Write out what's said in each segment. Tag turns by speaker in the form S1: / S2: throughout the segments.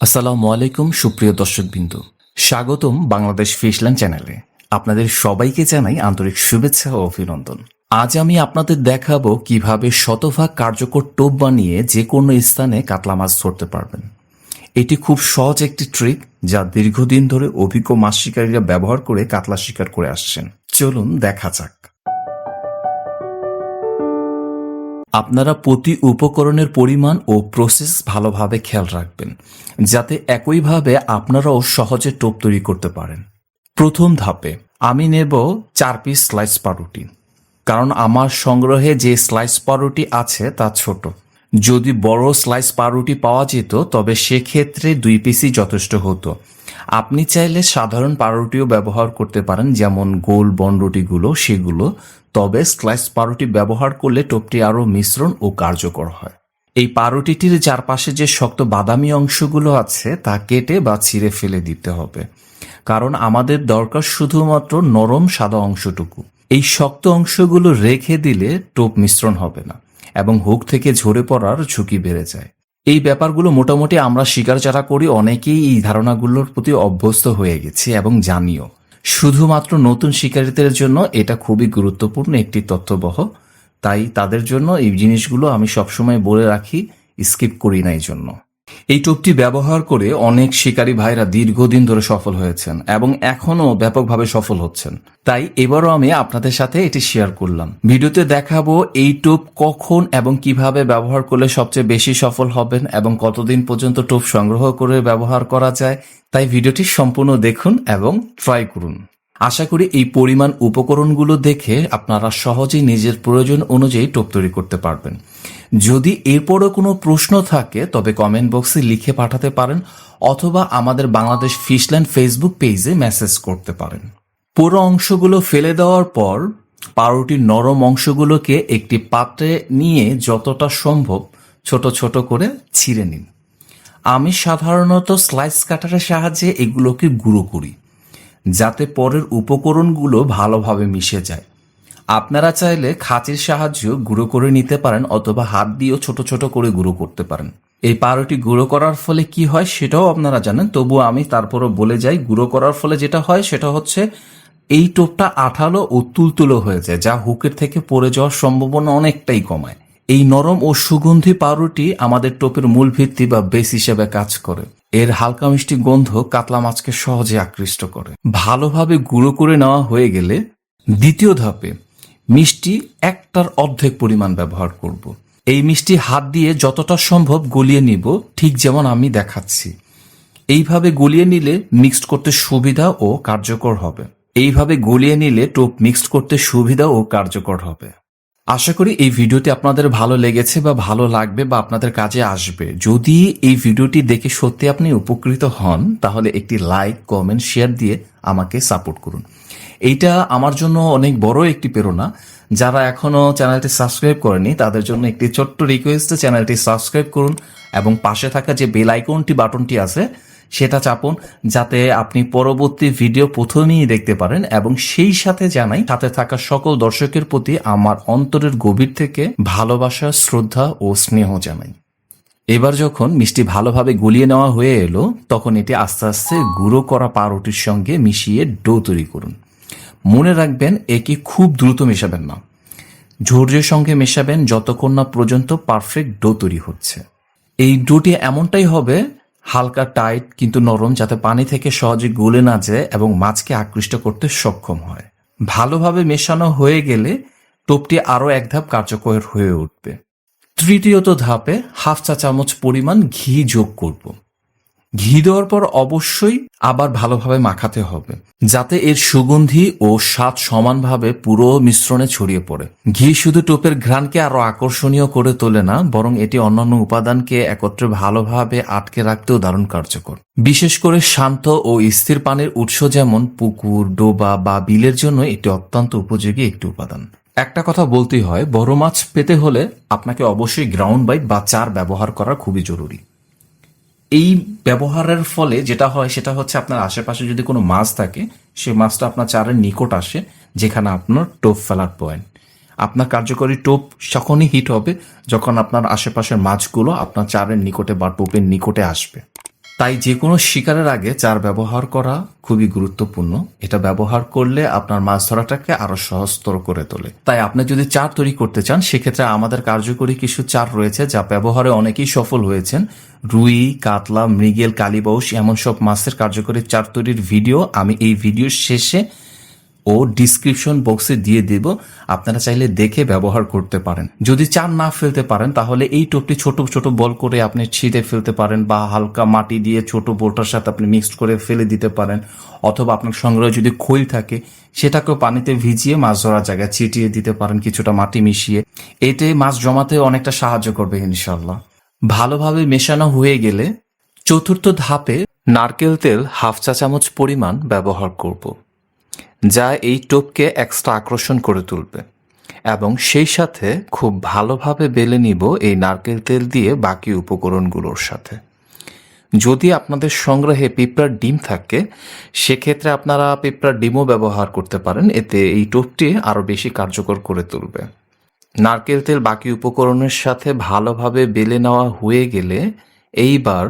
S1: আসসালামু আলাইকুম, সুপ্রিয় দর্শকবৃন্দ। স্বাগতম বাংলাদেশ ফিশল্যান্ড চ্যানেলে। আপনাদের সবাইকে জানাই আন্তরিক শুভেচ্ছা ও অভিনন্দন। আজ আমি আপনাদের দেখাবো কীভাবে শতভাগ কার্যকর টোপ বানিয়ে যে কোনো স্থানে কাতলা মাছ ধরতে পারবেন। এটি খুব সহজ একটি ট্রিক যা দীর্ঘদিন ধরে অভিজ্ঞ মাছ শিকারীরা ব্যবহার করে কাতলা শিকার করে আসছেন। চলুন দেখা যাক। আপনারা প্রতি উপকরণের পরিমাণ ও প্রসেস ভালোভাবে খেয়াল রাখবেন, যাতে একইভাবে আপনারাও সহজে টোপ তৈরি করতে পারেন। প্রথম ধাপে আমি নেব চার পিস স্লাইস পাউরুটি, কারণ আমার সংগ্রহে যে স্লাইস পাউরুটি আছে তা ছোট। যদি বড় স্লাইস পাউরুটি পাওয়া যেত, তবে সেক্ষেত্রে দুই পিসই যথেষ্ট হতো। আপনি চাইলে সাধারণ পাউরুটিও ব্যবহার করতে পারেন, যেমন গোল বনরুটিগুলো, সেগুলো তবে স্লাইস পাউরুটি ব্যবহার করলে টোপটি আরও মিশ্রণ ও কার্যকর হয়। এই পাউরুটিটির চারপাশে যে শক্ত বাদামি অংশগুলো আছে তা কেটে বা ছিঁড়ে ফেলে দিতে হবে। কারণ আমাদের দরকার শুধুমাত্র নরম সাদা অংশটুকু। এই শক্ত অংশগুলো রেখে দিলে টোপ মিশ্রণ হবে না এবং হুক থেকে ঝরে পড়ার ঝুঁকি বেড়ে যায়। এই ব্যাপারগুলো মোটামুটি আমরা শিকার যারা করি, অনেকেই এই ধারণাগুলোর প্রতি অভ্যস্ত হয়ে গেছি এবং জানিও। শুধুমাত্র নতুন শিকারীদের জন্য এটা খুবই গুরুত্বপূর্ণ একটি তথ্যবহ। তাই তাদের জন্য এই জিনিসগুলো আমি সবসময় বলে রাখি, স্কিপ করি না এই জন্য। এই টোপটি ব্যবহার করে অনেক শিকারী ভাইরা দীর্ঘদিন ধরে সফল হয়েছেন এবং এখনও ব্যাপকভাবে সফল হচ্ছেন। তাই এবারও আমি আপনাদের সাথে এটি শেয়ার করলাম। ভিডিওতে দেখাবো এই টোপ কখন এবং কীভাবে ব্যবহার করলে সবচেয়ে বেশি সফল হবেন এবং কতদিন পর্যন্ত টোপ সংগ্রহ করে ব্যবহার করা যায়, তাই ভিডিওটি সম্পূর্ণ দেখুন এবং ট্রাই করুন। আশা করি এই পরিমাণ উপকরণগুলো দেখে আপনারা সহজেই নিজের প্রয়োজন অনুযায়ী টোপ তৈরি করতে পারবেন। যদি এরপরও কোনো প্রশ্ন থাকে, তবে কমেন্ট বক্সে লিখে পাঠাতে পারেন, অথবা আমাদের বাংলাদেশ ফিশল্যান্ড ফেসবুক পেজে মেসেজ করতে পারেন। পুরো অংশগুলো ফেলে দেওয়ার পর, পাউরুটির নরম অংশগুলোকে একটি পাত্রে নিয়ে যতটা সম্ভব ছোট ছোট করে ছিঁড়ে নিন। আমি সাধারণত স্লাইস কাটারের সাহায্যে এগুলোকে গুঁড়ো করি। যাতে পরের উপকরণগুলো ভালোভাবে মিশে যায়। আপনারা চাইলে খাঁচির সাহায্য গুঁড়ো করে নিতে পারেন অথবা হাত দিয়েও ছোট ছোট করে গুঁড়ো করতে পারেন। এই পাউরুটি গুঁড়ো করার ফলে কি হয় সেটাও আপনারা জানেন তবুও আমি তারপরও বলে যাই, গুঁড়ো করার ফলে যেটা হয় সেটা হচ্ছে এই টোপটা আঠালো ও তুলতুলো হয়ে যায়, যা হুকের থেকে পড়ে যাওয়ার সম্ভাবনা অনেকটাই কমায়। এই নরম ও সুগন্ধি পাউরুটি আমাদের টোপের মূল ভিত্তি বা বেস হিসেবে কাজ করে। এর হালকা মিষ্টি গন্ধ কাতলা মাছকে সহজে আকৃষ্ট করে। ভালোভাবে গুঁড়ো করে নেওয়া হয়ে গেলে দ্বিতীয় ধাপে মিষ্টি একটার অর্ধেক পরিমাণ ব্যবহার করব। এই মিষ্টি হাত দিয়ে যতটা সম্ভব গলিয়ে নিব, ঠিক যেমন আমি দেখাচ্ছি। এইভাবে গলিয়ে নিলে মিক্সড করতে সুবিধা ও কার্যকর হবে। এইভাবে গলিয়ে নিলে টোপ মিক্সড করতে সুবিধা ও কার্যকর হবে। আশা করি এই ভিডিওটি আপনাদের ভালো লেগেছে বা ভালো লাগবে বা আপনাদের কাজে আসবে। যদি এই ভিডিওটি দেখে সত্যি আপনি উপকৃত হন, তাহলে একটি লাইক কমেন্ট শেয়ার দিয়ে আমাকে সাপোর্ট করুন। এইটা আমার জন্য অনেক বড় একটি প্রেরণা। যারা এখনও চ্যানেলটি সাবস্ক্রাইব করেনি তাদের জন্য একটি ছোট্ট রিকোয়েস্ট চ্যানেলটি সাবস্ক্রাইব করুন এবং পাশে থাকা যে বেল আইকনটি বাটনটি আছে সেটা চাপুন, যাতে আপনি পরবর্তী ভিডিও প্রথমেই দেখতে পারেন এবং সেই সাথে জানাই, সাথে থাকা সকল দর্শকের প্রতি আমার অন্তরের গভীর থেকে ভালোবাসা, শ্রদ্ধা ও স্নেহ জানাই। এবার যখন মিষ্টি ভালোভাবে গলিয়ে নেওয়া হয়ে এলো, তখন এটি আস্তে আস্তে গুঁড়ো করা পাউরুটির সঙ্গে মিশিয়ে ডো তৈরি করুন। মনে রাখবেন, একে খুব দ্রুত মেশাবেন না। ধৈর্যের সঙ্গে মেশাবেন যতক্ষণ না পর্যন্ত পারফেক্ট ডো তৈরি হচ্ছে। এই ডোটি এমনটাই হবে হালকা টাইট কিন্তু নরম যাতে পানি থেকে সহজে গলে না যায় এবং মাছকে আকৃষ্ট করতে সক্ষম হয়। ভালোভাবে মেশানো হয়ে গেলে টোপটি আরও এক ধাপ কার্যকর হয়ে উঠবে। তৃতীয়ত ধাপে হাফ চা চামচ পরিমাণ ঘি যোগ করব। ঘি দেওয়ার পর অবশ্যই আবার ভালোভাবে মাখাতে হবে, যাতে এর সুগন্ধি ও স্বাদ সমানভাবে পুরো মিশ্রণে ছড়িয়ে পড়ে। ঘি শুধু টোপের ঘ্রাণকে আরও আকর্ষণীয় করে তোলে না, বরং এটি অন্যান্য উপাদানকে একত্রে ভালোভাবে আটকে রাখতেও দারুণ কার্যকর। বিশেষ করে শান্ত ও স্থির পানির উৎস যেমন পুকুর, ডোবা বা বিলের জন্য এটি অত্যন্ত উপযোগী একটি উপাদান। একটা কথা বলতেই হয়, বড় মাছ পেতে হলে আপনাকে অবশ্যই গ্রাউন্ড বাইট বা চার ব্যবহার করা খুবই জরুরি। এই ব্যবহারের ফলে যেটা হয়, সেটা হচ্ছে আপনার আশেপাশে যদি কোনো মাছ থাকে সেই মাছটা আপনার চারের নিকট আসে, যেখানে আপনার টোপ ফেলার পয়েন্ট আপনার কার্যকরী টোপ তখনই হিট হবে যখন আপনার আশেপাশের মাছগুলো আপনার চারের নিকটে বা টোপের নিকটে আসবে। তাই যে কোনো শিকারের আগে চার ব্যবহার করা খুবই গুরুত্বপূর্ণ। এটা ব্যবহার করলে আপনার মাছ ধরাটাকে আরও সহজতর করে তোলে। তাই আপনি যদি চার তৈরি করতে চান, সেক্ষেত্রে আমাদের কার্যকরী কিছু চার রয়েছে যা ব্যবহারে অনেকেই সফল হয়েছেন। রুই, কাতলা, মৃগেল কালীবাউস এমন সব মাছের কার্যকরী চার তৈরির ভিডিও আমি এই ভিডিওর শেষে ও ডিসক্রিপশন বক্সে দিয়ে দেব, আপনারা চাইলে দেখে ব্যবহার করতে পারেন। যদি চান না ফেলতে পারেন, তাহলে এই টোপটি ছোট ছোট বল করে আপনি ছিঁড়ে ফেলতে পারেন বা হালকা মাটি দিয়ে ছোট বোটার সাথে আপনি মিক্সড করে ফেলে দিতে পারেন। অথবা আপনার সংগ্রহে যদি খৈল থাকে, সেটাকেও পানিতে ভিজিয়ে মাছ ধরার জায়গায় ছিটিয়ে দিতে পারেন কিছুটা মাটি মিশিয়ে। এতে মাছ জমাতে অনেকটা সাহায্য করবে ইনশাল্লাহ ভালোভাবে মেশানো হয়ে গেলে চতুর্থ ধাপে নারকেল তেল হাফ চা চামচ পরিমাণ ব্যবহার করব। যা এই টোপকে এক্সট্রা আকর্ষণ করে তুলবে। এবং সেই সাথে খুব ভালোভাবে বেলে নিব এই নারকেল তেল দিয়ে বাকি উপকরণগুলোর সাথে। যদি আপনাদের সংগ্রহে পিঁপড়ার ডিম থাকে, সেক্ষেত্রে আপনারা পিঁপড়ার ডিমও ব্যবহার করতে পারেন, এতে এই টোপটি আরও বেশি কার্যকর করে তুলবে। নারকেল তেল বাকি উপকরণের সাথে ভালোভাবে বেলে নেওয়া হয়ে গেলে এইবার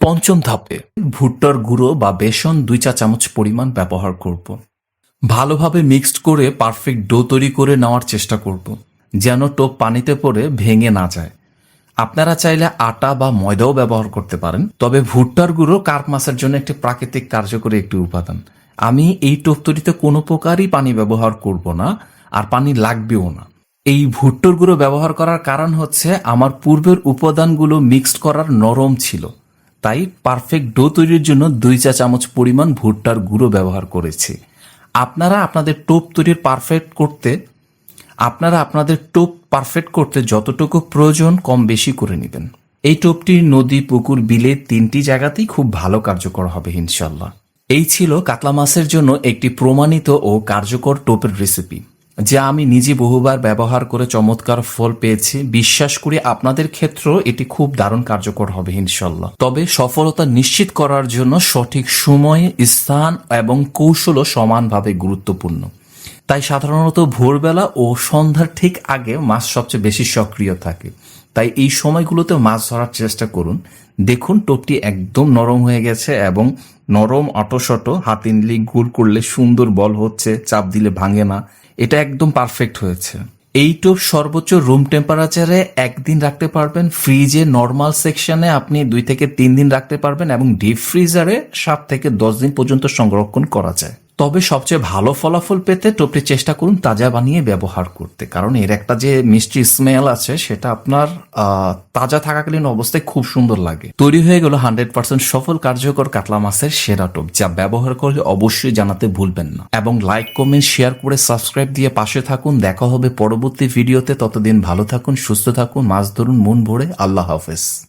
S1: পঞ্চম ধাপে ভুট্টার গুঁড়ো বা বেসন দুই চা চামচ পরিমাণ ব্যবহার করব। ভালোভাবে মিক্সড করে পারফেক্ট ডো তৈরি করে নেওয়ার চেষ্টা করব, যেন টোপ পানিতে পড়ে ভেঙে না যায়। আপনারা চাইলে আটা বা ময়দাও ব্যবহার করতে পারেন, তবে ভুট্টার গুঁড়ো কার্প মাছের জন্য একটি প্রাকৃতিক কার্যকরী একটি উপাদান। আমি এই টোপ তৈরিতে কোনো প্রকারই পানি ব্যবহার করব না, আর পানি লাগবেও না। এই ভুট্টোর গুঁড়ো ব্যবহার করার কারণ হচ্ছে আমার পূর্বের উপাদানগুলো মিক্সড করার নরম ছিল, তাই পারফেক্ট ডো তৈরির জন্য দুই চা চামচ পরিমাণ ভুট্টার গুঁড়ো ব্যবহার করেছি। আপনারা আপনাদের টোপ তৈরির পারফেক্ট করতে, আপনারা আপনাদের টোপ পারফেক্ট করতে যতটুকু প্রয়োজন কম বেশি করে নেবেন। এই টোপটি নদী, পুকুর, বিলে তিনটি জায়গাতেই খুব ভালো কার্যকর হবে ইনশাল্লাহ এই ছিল কাতলা মাছের জন্য একটি প্রমাণিত ও কার্যকর টোপের রেসিপি যা আমি নিজে বহুবার ব্যবহার করে চমৎকার ফল পেয়েছি। বিশ্বাস করি আপনাদের ক্ষেত্রেও এটি খুব দারুণ কার্যকর হবে ইনশাল্লাহ তবে সফলতা নিশ্চিত করার জন্য সঠিক সময়ে, স্থান এবং কৌশলও সমানভাবে গুরুত্বপূর্ণ। তাই সাধারণত ভোরবেলা ও সন্ধ্যার ঠিক আগে মাছ সবচেয়ে বেশি সক্রিয় থাকে। তাই এই সময়গুলোতে মাছ ধরার চেষ্টা করুন। দেখুন, টোপটি একদম নরম হয়ে গেছে এবং নরম অটোশটো, হাতে নিলে গুল করলে সুন্দর বল হচ্ছে, চাপ দিলে ভাঙে না। এটা একদম পারফেক্ট হয়েছে। এই টোপ সর্বোচ্চ রুম টেম্পারেচারে একদিন রাখতে পারবেন। ফ্রিজে নর্মাল সেকশনে আপনি দুই থেকে তিন দিন রাখতে পারবেন এবং ডিপ ফ্রিজারে সাত থেকে দশ দিন পর্যন্ত সংরক্ষণ করা যায়। তবে সবচেয়ে ভালো ফলাফল পেতে টোপটি চেষ্টা করুন তাজা বানিয়ে ব্যবহার করতে। কারণ এর একটা যে মিষ্টি স্মেল আছে, সেটা আপনার তাজা থাকাকালীন অবস্থায় খুব সুন্দর লাগে। তৈরি হয়ে গেল হান্ড্রেড পার্সেন্ট সফল কার্যকর কাতলা মাছের সেরা টোপ, যা ব্যবহার করলে অবশ্যই জানাতে ভুলবেন না। এবং লাইক, কমেন্ট, শেয়ার করে সাবস্ক্রাইব দিয়ে পাশে থাকুন। দেখা হবে পরবর্তী ভিডিওতে। ততদিন ভালো থাকুন, সুস্থ থাকুন, মাছ ধরুন, মন ভরে। আল্লাহ হাফেজ।